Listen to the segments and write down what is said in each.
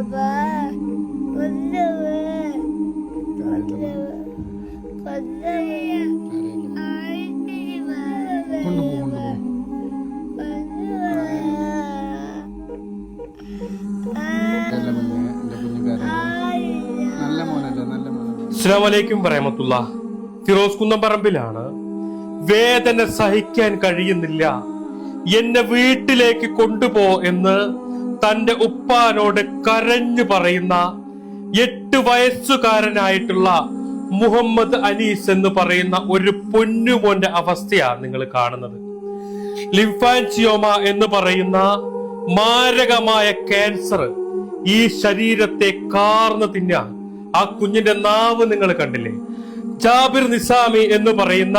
കൊണ്ടുപോ പറയാമത്തുള്ള അല്ല കുഞ്ഞെ എന്റെ കുഞ്ഞു കരയുന്നു നല്ല മോനല്ലേ നല്ല മോനല്ലേ അസ്സാം വലൈക്കും പറയമത്തുള്ള ഫിറോസ് കുന്നംപറമ്പിലാണ്. വേദന സഹിക്കാൻ കഴിയുന്നില്ല. എന്നെ വീട്ടിലേക്ക് കൊണ്ടുപോ എന്ന് തന്റെ ഉപ്പാനോട് കരഞ്ഞു പറയുന്ന എട്ട് വയസ്സുകാരനായിട്ടുള്ള മുഹമ്മദ് അനീസ് എന്ന് പറയുന്ന ഒരു പൊന്നുമോന്റെ അവസ്ഥയാണ് നിങ്ങൾ കാണുന്നത്. ലിംഫാൻസിയോമ എന്ന് പറയുന്ന മാരകമായ ക്യാൻസർ ഈ ശരീരത്തെ കാർന്ന് തിന്ന ആ കുഞ്ഞിന്റെ നാവ് നിങ്ങൾ കണ്ടില്ലേ? ജാബിർ നിസാമി എന്ന് പറയുന്ന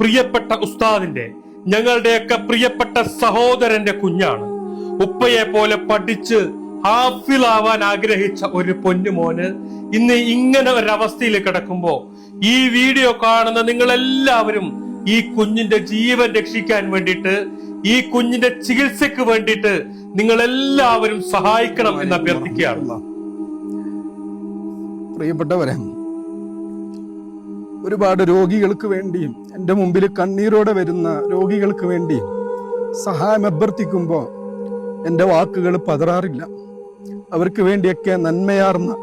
പ്രിയപ്പെട്ട ഉസ്താദിന്റെ ഞങ്ങളുടെയൊക്കെ പ്രിയപ്പെട്ട സഹോദരന്റെ കുഞ്ഞാണ്. ഉപ്പയെ പോലെ പഠിച്ച് ഹാഫിലാവാൻ ആഗ്രഹിച്ച ഒരു പൊന്നുമോന് ഇന്ന് ഇങ്ങനെ ഒരവസ്ഥയിൽ കിടക്കുമ്പോ ഈ വീഡിയോ കാണുന്ന നിങ്ങൾ എല്ലാവരും ഈ കുഞ്ഞിന്റെ ജീവൻ രക്ഷിക്കാൻ വേണ്ടിയിട്ട് ഈ കുഞ്ഞിന്റെ ചികിത്സക്ക് വേണ്ടിയിട്ട് നിങ്ങൾ എല്ലാവരും സഹായിക്കണം എന്ന് അഭ്യർത്ഥിക്കുകയാണ്. പ്രിയപ്പെട്ടവരെ ഒരുപാട് രോഗികൾക്ക് വേണ്ടിയും എന്റെ മുമ്പിൽ കണ്ണീരോടെ വരുന്ന രോഗികൾക്ക് വേണ്ടിയും സഹായം അഭ്യർത്ഥിക്കുമ്പോൾ എന്റെ വാക്കുകൾ പതറാറില്ല. അവർക്ക് വേണ്ടിയൊക്കെ നന്മയാർന്ന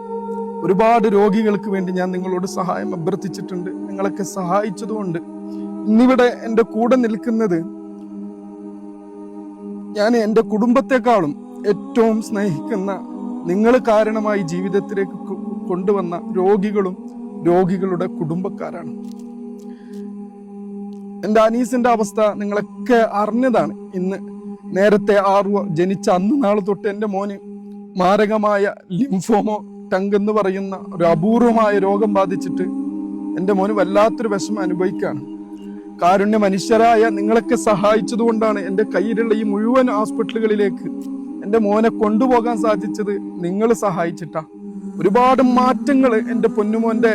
ഒരുപാട് രോഗികൾക്ക് വേണ്ടി ഞാൻ നിങ്ങളോട് സഹായം അഭ്യർത്ഥിച്ചിട്ടുണ്ട്. നിങ്ങളൊക്കെ സഹായിച്ചതുകൊണ്ട് ഇന്നിവിടെ എന്റെ കൂടെ നിൽക്കുന്നത് ഞാൻ എന്റെ കുടുംബത്തെക്കാളും ഏറ്റവും സ്നേഹിക്കുന്ന നിങ്ങൾ കാരണമായി ജീവിതത്തിലേക്ക് കൊണ്ടുവന്ന രോഗികളും രോഗികളുടെ കുടുംബക്കാരാണ്. എന്റെ അനീസിന്റെ അവസ്ഥ നിങ്ങളൊക്കെ അറിഞ്ഞതാണ് ഇന്ന്. നേരത്തെ ആറു ജനിച്ച അന്ന് നാൾ തൊട്ട് എന്റെ മോന് മാരകമായ ലിംഫോമോ ടങ്ക് എന്ന് പറയുന്ന ഒരു അപൂർവമായ രോഗം ബാധിച്ചിട്ട് എന്റെ മോന് വല്ലാത്തൊരു വിഷമം അനുഭവിക്കുകയാണ് കാരുണ്യ മനുഷ്യരായ നിങ്ങളൊക്കെ സഹായിച്ചതുകൊണ്ടാണ് എന്റെ കയ്യിലുള്ള ഈ മുഴുവൻ ഹോസ്പിറ്റലുകളിലേക്ക് എന്റെ മോനെ കൊണ്ടുപോകാൻ സാധിച്ചത് നിങ്ങൾ സഹായിച്ചിട്ടാ. ഒരുപാട് മാറ്റങ്ങൾ എന്റെ പൊന്നുമോന്റെ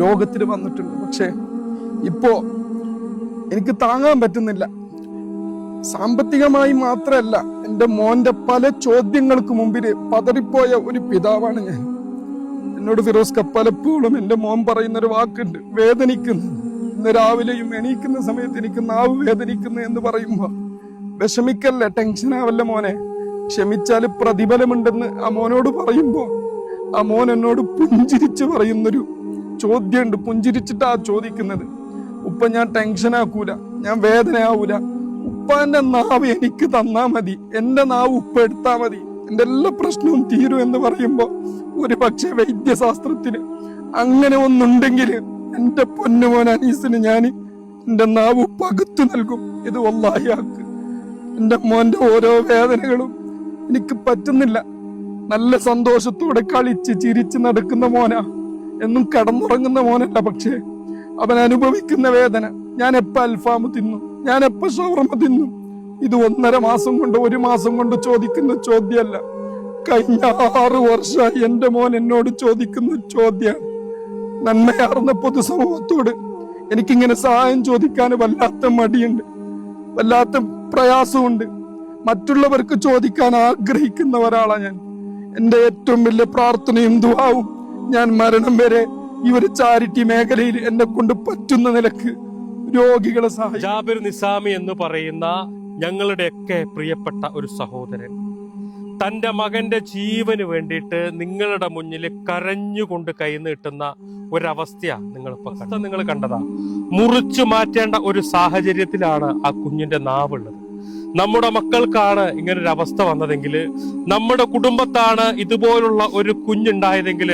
രോഗത്തിൽ വന്നിട്ടുണ്ട്. പക്ഷേ ഇപ്പോൾ എനിക്ക് താങ്ങാൻ പറ്റുന്നില്ല. സാമ്പത്തികമായി മാത്രമല്ല എന്റെ മോന്റെ പല ചോദ്യങ്ങൾക്ക് മുമ്പിൽ പതറിപ്പോയ ഒരു പിതാവാണ് ഞാൻ. എന്നോട് ഫിറോസ് ക പലപ്പോഴും എന്റെ മോൻ പറയുന്ന ഒരു വാക്കുണ്ട് വേദനിക്കുന്നു. ഇന്ന് രാവിലെയും എണീക്കുന്ന സമയത്ത് എനിക്ക് നാവ് വേദനിക്കുന്നു എന്ന് പറയുമ്പോൾ വിഷമിക്കല്ലേ ടെൻഷൻ ആവല്ല മോനെ? ക്ഷമിച്ചാൽ പ്രതിഫലമുണ്ടെന്ന് ആ മോനോട് പറയുമ്പോൾ ആ മോൻ എന്നോട് പുഞ്ചിരിച്ച് പറയുന്നൊരു ചോദ്യമുണ്ട് പുഞ്ചിരിച്ചിട്ടാ ചോദിക്കുന്നത്. ഉപ്പ ഞാൻ ടെൻഷൻ ആക്കൂല ഞാൻ വേദനയാവൂല. ഉപ്പാന്റെ നാവ് എനിക്ക് തന്നാ മതി. എന്റെ നാവ് ഉപ്പ എടുത്താ മതി. എന്റെ എല്ലാ പ്രശ്നവും തീരും എന്ന് പറയുമ്പോ ഒരു പക്ഷേ വൈദ്യശാസ്ത്രത്തിന് അങ്ങനെ ഒന്നുണ്ടെങ്കിൽ എന്റെ പൊന്നുമോൻ അനീസിന് ഞാൻ എന്റെ നാവ് പകുത്തു നൽകും. ഇത് വല്ലാഹിയാക്ക് എന്റെ മോന്റെ ഓരോ വേദനകളും എനിക്ക് പറ്റുന്നില്ല. നല്ല സന്തോഷത്തോടെ കളിച്ച് ചിരിച്ച് നടക്കുന്ന മോനാ. എന്നും കടന്നുറങ്ങുന്ന മോനല്ല പക്ഷേ അവൻ അനുഭവിക്കുന്ന വേദന. ഞാൻ എപ്പ അൽഫാമ് തിന്നു? ഞാൻ എപ്പ ഷവർമ തിന്നു. ഇത് ഒന്നര മാസം കൊണ്ട് ഒരു മാസം കൊണ്ട് ചോദിക്കുന്ന ചോദ്യമല്ല. കഴിഞ്ഞ ആറു വർഷമായി എന്റെ മോൻ എന്നോട് ചോദിക്കുന്ന ചോദ്യമാണ് നന്മയാർന്ന പൊതുസമൂഹത്തോട് എനിക്കിങ്ങനെ സഹായം ചോദിക്കാൻ വല്ലാത്ത മടിയുണ്ട്. വല്ലാത്ത പ്രയാസമുണ്ട്. മറ്റുള്ളവർക്ക് ചോദിക്കാൻ ആഗ്രഹിക്കുന്ന ഒരാളാണ് ഞാൻ. എന്റെ ഏറ്റവും വലിയ പ്രാർത്ഥനയും ദുവാവും ഞാൻ മരണം വരെ ഈ ഒരു ചാരിറ്റി മേഖലയിൽ എന്നെ കൊണ്ട് പറ്റുന്ന നിലയ്ക്ക് രോഗികളെ സഹായിക്കും. ജാബിർ നിസാമി എന്ന് പറയുന്ന ഞങ്ങളുടെയൊക്കെ പ്രിയപ്പെട്ട ഒരു സഹോദരൻ. തന്റെ മകന്റെ ജീവന് വേണ്ടിയിട്ട് നിങ്ങളുടെ മുന്നിൽ കരഞ്ഞുകൊണ്ട് കൈ നീട്ടുന്ന ഒരവസ്ഥയാ നിങ്ങൾ ഇപ്പൊ നിങ്ങൾ കണ്ടതാ. മുറിച്ചു മാറ്റേണ്ട ഒരു സാഹചര്യത്തിലാണ് ആ കുഞ്ഞിന്റെ നാവുള്ളത്. നമ്മുടെ മക്കൾക്കാണ് ഇങ്ങനെ ഒരു അവസ്ഥ വന്നതെങ്കിൽ നമ്മുടെ കുടുംബത്താണ് ഇതുപോലുള്ള ഒരു കുഞ്ഞുണ്ടായതെങ്കിൽ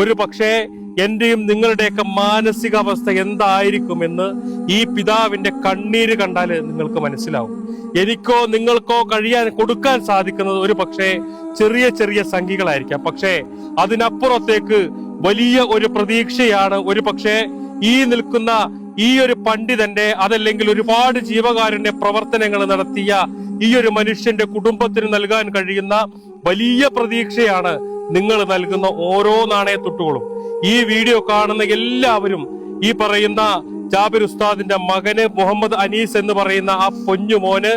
ഒരു പക്ഷേ എന്റെയും നിങ്ങളുടെയൊക്കെ മാനസികാവസ്ഥ എന്തായിരിക്കുമെന്ന് ഈ പിതാവിന്റെ കണ്ണീര് കണ്ടാൽ നിങ്ങൾക്ക് മനസ്സിലാവും. എനിക്കോ നിങ്ങൾക്കോ കഴിയാൻ കൊടുക്കാൻ സാധിക്കുന്നത് ഒരു പക്ഷേ ചെറിയ ചെറിയ സംഖ്യകളായിരിക്കാം. പക്ഷേ അതിനപ്പുറത്തേക്ക് വലിയ ഒരു പ്രതീക്ഷയാണ് ഒരു പക്ഷേ ഈ നിൽക്കുന്ന ഈ ഒരു പണ്ഡിതന്റെ അതല്ലെങ്കിൽ ഒരുപാട് ജീവകാരുണ്യ പ്രവർത്തനങ്ങൾ നടത്തിയ ഈ ഒരു മനുഷ്യന്റെ കുടുംബത്തിന് നൽകാൻ കഴിയുന്ന വലിയ പ്രതീക്ഷയാണ് നിങ്ങൾ നൽകുന്ന ഓരോ നാണയത്തുട്ടുകളും ഈ വീഡിയോ കാണുന്ന എല്ലാവരും ഈ പറയുന്ന ജാബിർ ഉസ്താദിന്റെ മകന് മുഹമ്മദ് അനീസ് എന്ന് പറയുന്ന ആ പൊന്നു മോന്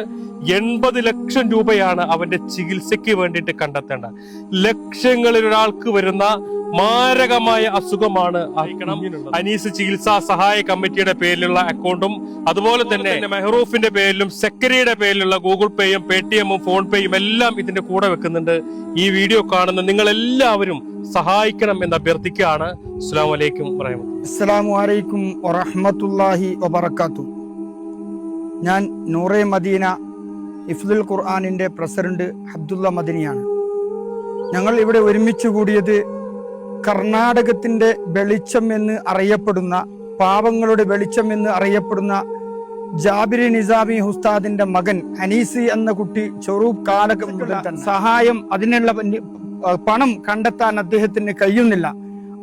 എൺപത് ലക്ഷം രൂപയാണ് അവന്റെ ചികിത്സയ്ക്ക് വേണ്ടിയിട്ട് കണ്ടെത്തേണ്ടത്. ലക്ഷങ്ങളിൽ ഒരാൾക്ക് വരുന്ന മാരകമായ അസുഖമാണ് അനീസ് ചികിത്സാ സഹായ കമ്മിറ്റിയുടെ പേരിലുള്ള അക്കൗണ്ടും അതുപോലെ തന്നെ മെഹ്റൂഫിന്റെ പേരിലും സെക്രട്ടറിയുടെ പേരിലുള്ള ഗൂഗിൾ പേയും പേ ടി എമ്മും ഫോൺ പേയും എല്ലാം ഇതിന്റെ കൂടെ വെക്കുന്നുണ്ട്. ഈ വീഡിയോ കാണുന്ന നിങ്ങൾ എല്ലാവരും സഹായിക്കണം എന്ന് അഭ്യർത്ഥിക്കുകയാണ്. അസ്സാം വലൈക്കും പറയാം അസ്സലാമു അലൈക്കും വറഹ്മത്തുള്ളാഹി വബറകാത്തു ഞാൻ നൂറെ മദീന ഇഫ്ദുൽ ഖുർആാനിന്റെ പ്രസിഡന്റ് അബ്ദുള്ള മദിനിയാണ്. ഞങ്ങൾ ഇവിടെ ഒരുമിച്ച് കൂടിയത് കർണാടകത്തിന്റെ വെളിച്ചം എന്ന് അറിയപ്പെടുന്ന പാവങ്ങളുടെ വെളിച്ചം എന്ന് അറിയപ്പെടുന്ന ജാബിരി നിസാമി ഉസ്താദിന്റെ മകൻ അനീസി എന്ന കുട്ടി ചെറൂബ് കാലഘട്ടം മുതൽ സഹായം അതിനുള്ള പണം കണ്ടെത്താൻ അദ്ദേഹത്തിന് കഴിയുന്നില്ല.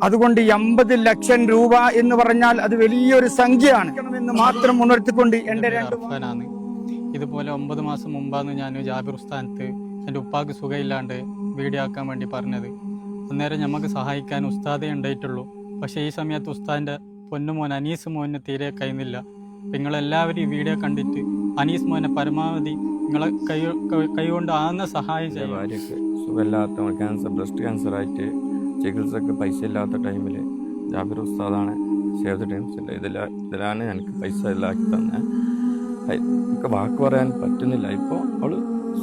അതുകൊണ്ട് എൺപത് ലക്ഷം രൂപ എന്ന് പറഞ്ഞാൽ അത് വലിയൊരു സംഖ്യയാണ്. എന്ന് മാത്രം ഉണർത്തിക്കൊണ്ട് എന്റെ രണ്ട് ഇതുപോലെ ഒമ്പത് മാസം മുമ്പാണ് ഞാൻ ജാബിർ ഉസ്താനത്ത് എന്റെ ഉപ്പാക്ക് സുഖമില്ലാണ്ട് വീഡിയോ ആക്കാൻ വേണ്ടി പറഞ്ഞത്. അന്നേരം നമുക്ക് സഹായിക്കാൻ ഉസ്താദേ ഉണ്ടായിട്ടുള്ളൂ. പക്ഷേ ഈ സമയത്ത് ഉസ്താദിന്റെ പൊന്നുമോൻ അനീസ് മോനെ തീരെ കഴിയുന്നില്ല നിങ്ങളെല്ലാവരും ഈ വീഡിയോ കണ്ടിട്ട് അനീസ് മോനെ പരമാവധി നിങ്ങളെ കൈ കൈകൊണ്ട് ആകുന്ന സഹായം ചെയ്യും ഭാര്യയ്ക്ക് സുഖമില്ലാത്ത ക്യാൻസർ ബ്രസ്റ്റ് ക്യാൻസർ ആയിട്ട് ചികിത്സക്ക് പൈസ ഇല്ലാത്ത ടൈമിൽ ജാബിർ ഉസ്താദാണ് സേവ് ദ ടൈംസ് ഇതിലാണ് എനിക്ക് പൈസ ഇല്ലാക്കി തന്നെ. എനിക്ക് വാക്ക് പറയാൻ പറ്റുന്നില്ല. ഇപ്പോൾ അവൾ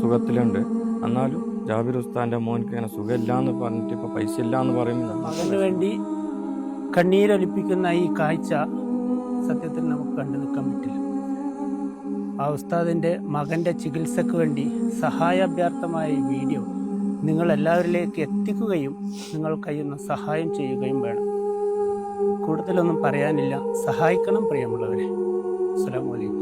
സുഖത്തിലുണ്ട്. എന്നാലും ജാബിർ ഉസ്താന്റെ മോനിക്ക് ഇങ്ങനെ സുഖമില്ല എന്ന് പറഞ്ഞിട്ട് ഇപ്പോൾ പൈസ ഇല്ല എന്ന് പറയുന്നില്ല. മകന് വേണ്ടി കണ്ണീരൊലിപ്പിക്കുന്ന ഈ കാഴ്ച സത്യത്തിൽ നമുക്ക് കണ്ടു നിൽക്കാൻ പറ്റില്ല. ആ ഉസ്താദിന്റെ മകന്റെ ചികിത്സക്ക് വേണ്ടി സഹായാഭ്യർത്ഥമായ ഈ വീഡിയോ നിങ്ങൾ എല്ലാവരിലേക്ക് എത്തിക്കുകയും നിങ്ങൾ കഴിയുന്ന സഹായം ചെയ്യുകയും വേണം. കൂടുതലൊന്നും പറയാനില്ല. സഹായിക്കണം പ്രിയമുള്ളവരെ. അസ്സലാമു അലൈക്കും.